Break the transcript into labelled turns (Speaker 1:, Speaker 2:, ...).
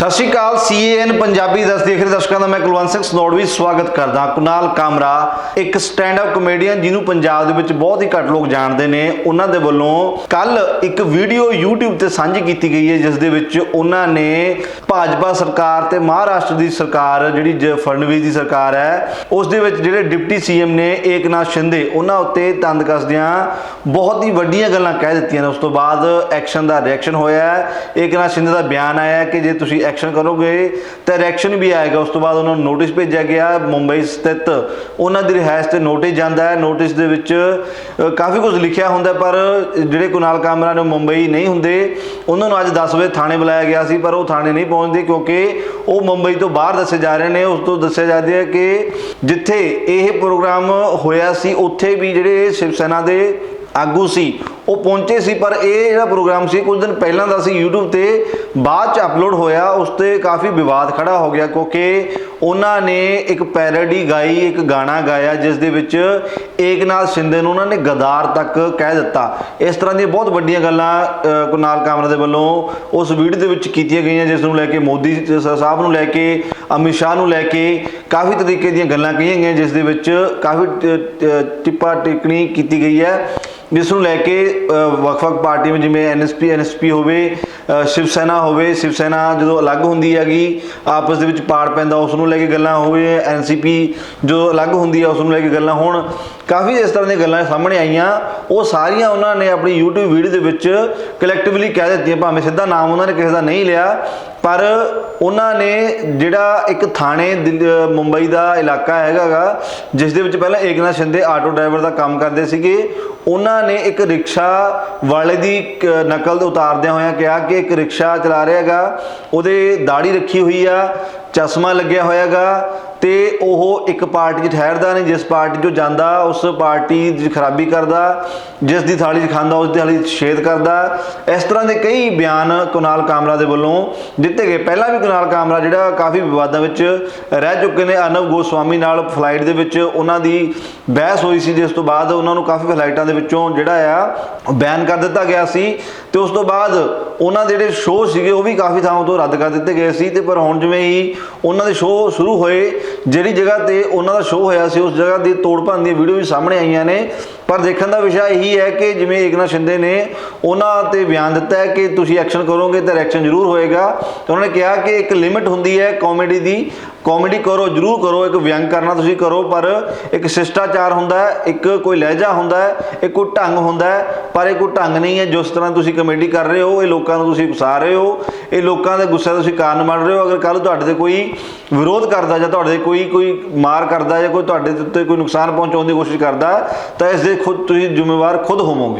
Speaker 1: ਸਤਿ ਸ਼੍ਰੀ ਅਕਾਲ ਸੀਏਐਨ ਪੰਜਾਬੀ ਦੱਸ ਦੇਖ ਰਹੇ ਦਰਸ਼ਕਾਂ ਦਾ ਮੈਂ ਕੁਲਵੰਤ ਸਿੰਘ ਸਨੋੜਵੀ ਸਵਾਗਤ ਕਰਦਾ ਕੁਨਾਲ ਕਾਮਰਾ, ਇੱਕ ਸਟੈਂਡ ਅਪ ਕਮੇਡੀਅਨ ਜਿਹਨੂੰ ਪੰਜਾਬ ਦੇ ਵਿੱਚ ਬਹੁਤ ਹੀ ਘੱਟ ਲੋਕ ਜਾਣਦੇ ਨੇ। ਉਹਨਾਂ ਦੇ ਵੱਲੋਂ ਕੱਲ ਇੱਕ ਵੀਡੀਓ YouTube ਤੇ ਸਾਂਝੀ ਕੀਤੀ ਗਈ ਹੈ, ਜਿਸ ਦੇ ਵਿੱਚ ਉਹਨਾਂ ਨੇ ਭਾਜਪਾ ਸਰਕਾਰ ਤੇ ਮਹਾਰਾਸ਼ਟਰ ਦੀ ਸਰਕਾਰ, ਜਿਹੜੀ ਜ- ਫਡਨਵੀਸ ਦੀ ਸਰਕਾਰ ਹੈ, ਉਸ ਦੇ ਵਿੱਚ ਜਿਹੜੇ ਡਿਪਟੀ ਸੀਐਮ ਨੇ ਏਕਨਾਥ ਸ਼ਿੰਦੇ, ਉਹਨਾਂ ਉੱਤੇ ਤੰਦ ਕੱਸਦਿਆਂ ਬਹੁਤ ਹੀ ਵੱਡੀਆਂ ਗੱਲਾਂ ਕਹਿ ਦਿੱਤੀਆਂ ਨੇ। ਉਸ ਤੋਂ ਬਾਅਦ ਐਕਸ਼ਨ ਦਾ ਰਿਐਕਸ਼ਨ ਹੋਇਆ ਹੈ। ਏਕਨਾਥ ਸ਼ਿੰਦੇ ਦਾ ਬਿਆਨ ਆਇਆ ਕਿ ਜੇ ਤੁਸੀਂ ਐਕਸ਼ਨ ਕਰੋਗੇ, ਤਾਂ ਰਿਐਕਸ਼ਨ ਵੀ ਆਏਗਾ। ਉਸ ਤੋਂ ਬਾਅਦ ਉਹਨਾਂ ਨੂੰ ਨੋਟਿਸ ਭੇਜਿਆ ਗਿਆ, ਮੁੰਬਈ ਸਥਿਤ ਉਹਨਾਂ ਦੀ ਰਿਹਾਇਸ਼ ਤੇ ਨੋਟਿਸ ਜਾਂਦਾ ਹੈ। ਨੋਟਿਸ ਦੇ ਵਿੱਚ ਕਾਫੀ ਕੁਝ ਲਿਖਿਆ ਹੁੰਦਾ ਪਰ ਜਿਹੜੇ ਕੁਨਾਲ ਕਾਮਰਾ ਨੇ ਮੁੰਬਈ ਨਹੀਂ ਹੁੰਦੇ। ਉਹਨਾਂ ਨੂੰ ਅੱਜ 10 ਵਜੇ ਥਾਣੇ ਬੁਲਾਇਆ ਗਿਆ ਸੀ, ਪਰ ਉਹ ਥਾਣੇ ਨਹੀਂ ਪਹੁੰਚਦੇ, ਕਿਉਂਕਿ ਉਹ ਮੁੰਬਈ ਤੋਂ ਬਾਹਰ ਦੱਸੇ ਜਾ ਰਹੇ ਨੇ। ਉਸ ਤੋਂ ਦੱਸਿਆ ਜਾ ਰਿਹਾ ਕਿ ਜਿੱਥੇ ਇਹ ਪ੍ਰੋਗਰਾਮ ਹੋਇਆ ਸੀ, ਉੱਥੇ ਵੀ ਜਿਹੜੇ ਸ਼ਿਵ ਸੈਨਾ ਦੇ ਆਗੂ ਸੀ ਉਹ ਪਹੁੰਚੇ ਸੀ ਪਰ ਇਹ ਜਿਹੜਾ ਪ੍ਰੋਗਰਾਮ ਸੀ ਕੁਝ ਦਿਨ ਪਹਿਲਾਂ ਦਾ ਸੀ। YouTube ਤੇ ਬਾਅਦ ਚ ਅਪਲੋਡ ਹੋਇਆ ਉਸ ਤੇ ਕਾਫੀ ਵਿਵਾਦ ਖੜਾ ਹੋ ਗਿਆ ਕਿਉਂਕਿ ਉਹਨਾਂ ਨੇ ਇੱਕ ਪੈਰੋਡੀ ਗਾਈ ਇੱਕ ਗਾਣਾ ਗਾਇਆ ਜਿਸ ਦੇ ਵਿੱਚ ਏਕਨਾਥ ਸ਼ਿੰਦੇ ਨੂੰ ਉਹਨਾਂ ਨੇ ਗਦਾਰ ਤੱਕ ਕਹਿ ਦਿੱਤਾ। ਇਸ ਤਰ੍ਹਾਂ ਦੀਆਂ ਬਹੁਤ ਵੱਡੀਆਂ ਗੱਲਾਂ ਅ, ਕੁਨਾਲ ਕਾਮਰਾ ਦੇ ਵੱਲੋਂ ਉਸ ਵੀਡੀਓ ਦੇ ਵਿੱਚ ਕੀਤੀਆਂ ਗਈਆਂ ਜਿਸ ਨੂੰ ਲੈ ਕੇ ਮੋਦੀ ਸਾਹਿਬ ਨੂੰ ਲੈ ਕੇ ਅਮਿਤ ਸ਼ਾਹ ਨੂੰ ਲੈ ਕੇ ਕਾਫੀ ਤਰੀਕੇ ਦੀਆਂ ਗੱਲਾਂ ਕਹੀਆਂ ਗਈਆਂ ਜਿਸ ਦੇ ਵਿੱਚ ਕਾਫੀ ਟਿੱਪਾ ਟਿੱਪਣੀ ਕੀਤੀ ਗਈ ਹੈ। ਜਿਸ ਨੂੰ ਲੈ ਕੇ ਅ, ਵੱਖ-ਵੱਖ ਪਾਰਟੀਆਂ ਜਿਵੇਂ ਐਨਐਸਪੀ ਐਨਐਸਪੀ ਹੋਵੇ ਸ਼ਿਵ ਸੈਨਾ ਹੋਵੇ ਸ਼ਿਵ ਸੈਨਾ ਜਦੋਂ ਅਲੱਗ ਹੁੰਦੀ ਹੈਗੀ ਆਪਸ ਦੇ ਵਿੱਚ ਪਾੜ ਪੈਂਦਾ ਉਸ ਨੂੰ ਲੈ ਕੇ ਗੱਲਾਂ ਹੋਵੇ ਐਨਸੀਪੀ ਜੋ ਅਲੱਗ ਹੁੰਦੀ ਹੈ ਉਸ ਨੂੰ ਲੈ ਕੇ ਗੱਲਾਂ ਹੋਣ। ਕਾਫੀ ਇਸ ਤਰ੍ਹਾਂ ਦੀਆਂ ਗੱਲਾਂ ਸਾਹਮਣੇ ਆਈਆਂ। ਉਹ ਸਾਰੀਆਂ ਉਹਨਾਂ ਨੇ ਆਪਣੀ YouTube ਵੀਡੀਓ ਦੇ ਵਿੱਚ ਕਲੈਕਟਿਵਲੀ ਕਹਿ ਦਿੱਤੀਆਂ, ਭਾਵੇਂ ਸਿੱਧਾ ਨਾਮ ਉਹਨਾਂ ਨੇ ਕਿਸੇ ਦਾ ਨਹੀਂ ਲਿਆ, ਪਰ ਉਹਨਾਂ ਨੇ ਜਿਹੜਾ ਇੱਕ ਥਾਣੇ ਦਿੱਲੀ- ਮੁੰਬਈ ਦਾ ਇਲਾਕਾ ਹੈਗਾਗਾ, ਜਿਸ ਦੇ ਵਿੱਚ ਪਹਿਲਾਂ ਏਕਨਾਥ ਸ਼ਿੰਦੇ ਆਟੋ ਡਰਾਈਵਰ ਦਾ ਕੰਮ ਕਰਦੇ ਸੀਗੇ, ਉਹਨਾਂ ਨੇ ਇੱਕ ਰਿਕਸ਼ਾ ਵਾਲੇ ਦੀ ਕ- ਨਕਲ ਤੇ ਉਤਾਰਦਿਆਂ ਹੋਇਆਂ ਕਿਹਾ ਕਿ ਇੱਕ ਰਿਕਸ਼ਾ ਚਲਾ ਰਿਹਾ ਹੈਗਾ ਉਹਦੇ ਦਾੜੀ ਰੱਖੀ ਹੋਈ ਆ, ਚਸ਼ਮਾ ਲੱਗਿਆ ਹੋਇਆਗਾ ਤੇ ਉਹ ਇੱਕ ਪਾਰਟੀ 'ਚ ਠਹਿਰਦਾ ਨਹੀਂ, ਜਿਸ ਪਾਰਟੀ 'ਚੋਂ ਜਾਂਦਾ, ਉਸ ਪਾਰਟੀ ਦੀ ਖਰਾਬੀ ਕਰਦਾ, ਜਿਸ ਦੀ ਥਾਲੀ 'ਚ ਖਾਂਦਾ, ਉਸ ਦੀ ਥਾਲੀ 'ਚ ਛੇਦ ਕਰਦਾ। ਇਸ ਤਰ੍ਹਾਂ ਦੇ ਕਈ ਬਿਆਨ ਕੁਨਾਲ ਕਾਮਰਾ ਦੇ ਵੱਲੋਂ ਦਿੱਤੇ ਗਏ। ਪਹਿਲਾਂ ਵੀ ਕੁਨਾਲ ਕਾਮਰਾ ਜਿਹੜਾ ਕਾਫੀ ਵਿਵਾਦਾਂ ਵਿੱਚ ਰਹਿ ਚੁੱਕੇ ਨੇ। ਅਨਵ ਗੋਸਵਾਮੀ ਨਾਲ ਫਲਾਈਟ ਦੇ ਵਿੱਚ ਉਹਨਾਂ ਦੀ ਬਹਿਸ ਹੋਈ ਸੀ, ਜਿਸ ਤੋਂ ਬਾਅਦ ਉਹਨਾਂ ਨੂੰ ਕਾਫੀ ਫਲਾਈਟਾਂ ਦੇ ਵਿੱਚੋਂ ਜਿਹੜਾ ਆ ਬੈਨ ਕਰ ਦਿੱਤਾ ਗਿਆ ਸੀ। ਤੇ ਉਸ ਤੋਂ ਬਾਅਦ ਉਹਨਾਂ ਦੇ ਜਿਹੜੇ ਸ਼ੋਅ ਸੀਗੇ, ਉਹ ਵੀ ਕਾਫੀ ਥਾਵਾਂ ਤੋਂ ਰੱਦ ਕਰ ਦਿੱਤੇ ਗਏ ਸੀ। ਤੇ ਪਰ ਹੁਣ ਜਿਵੇਂ ਹੀ ਉਹਨਾਂ ਦੇ ਸ਼ੋਅ ਸ਼ੁਰੂ ਹੋਏ ਜਿਹੜੀ ਜਗ੍ਹਾ ਤੇ ਉਹਨਾਂ ਦਾ ਸ਼ੋਅ ਹੋਇਆ ਸੀ, ਉਸ ਜਗ੍ਹਾ ਦੀ ਤੋੜ ਭੰਨ ਦੀਆਂ ਵੀਡੀਓ ਵੀ ਸਾਹਮਣੇ ਆਈਆਂ ਨੇ। ਪਰ ਦੇਖਣ ਦਾ ਵਿਸ਼ਾ ਇਹੀ ਹੈ ਕਿ ਜਿਵੇਂ ਏਕਨਾਥ ਸ਼ਿੰਦੇ ਨੇ ਉਹਨਾਂ ਤੇ ਬਿਆਨ ਦਿੱਤਾ ਹੈ ਕਿ ਤੁਸੀਂ ਐਕਸ਼ਨ ਕਰੋਗੇ ਤਾਂ ਰਿਐਕਸ਼ਨ ਜ਼ਰੂਰ ਹੋਏਗਾ। ਤੇ ਉਹਨਾਂ ਨੇ ਕਿਹਾ ਕਿ ਇੱਕ ਲਿਮਿਟ ਹੁੰਦੀ ਹੈ ਕਾਮੇਡੀ ਦੀ। ਕਾਮੇਡੀ ਕਰੋ, ਜ਼ਰੂਰ ਕਰੋ, ਇੱਕ ਵਿਅੰਗ ਕਰਨਾ ਤੁਸੀਂ ਕਰੋ, ਪਰ ਇੱਕ ਸ਼ਿਸ਼ਟਾਚਾਰ ਹੁੰਦਾ ਹੈ, ਇੱਕ ਕੋਈ ਲਹਿਜਾ ਹੁੰਦਾ ਹੈ, ਇੱਕ ਕੋਈ ਢੰਗ ਹੁੰਦਾ ਹੈ, ਪਰ ਇਹ ਕੋਈ ਢੰਗ ਨਹੀਂ ਹੈ। ਜਿਸ ਤਰ੍ਹਾਂ ਤੁਸੀਂ ਕਮੇਡੀ ਕਰ ਰਹੇ ਹੋ, ਇਹ ਲੋਕਾਂ ਨੂੰ ਤੁਸੀਂ ਉਕਸਾ ਰਹੇ ਹੋ, ਇਹ ਲੋਕਾਂ ਦੇ ਗੁੱਸੇ ਦਾ ਤੁਸੀਂ ਕਾਰਨ ਬਣ ਰਹੇ ਹੋ। ਅਗਰ ਕੱਲ ਤੁਹਾਡੇ ਤੇ ਕੋਈ ਵਿਰੋਧ ਕਰਦਾ ਜਾਂ ਤੁਹਾਡੇ ਤੇ ਕੋਈ ਕੋਈ ਮਾਰ ਕਰਦਾ ਜਾਂ ਕੋਈ ਤੁਹਾਡੇ ਦੇ ਉੱਤੇ ਕੋਈ ਨੁਕਸਾਨ ਪਹੁੰਚਾਉਣ ਦੀ ਕੋਸ਼ਿਸ਼ ਕਰਦਾ, ਤਾਂ ਇਸ ਦੇ ਖੁਦ ਤੁਸੀਂ ਜ਼ਿੰਮੇਵਾਰ ਖੁਦ ਹੋਵੋਗੇ।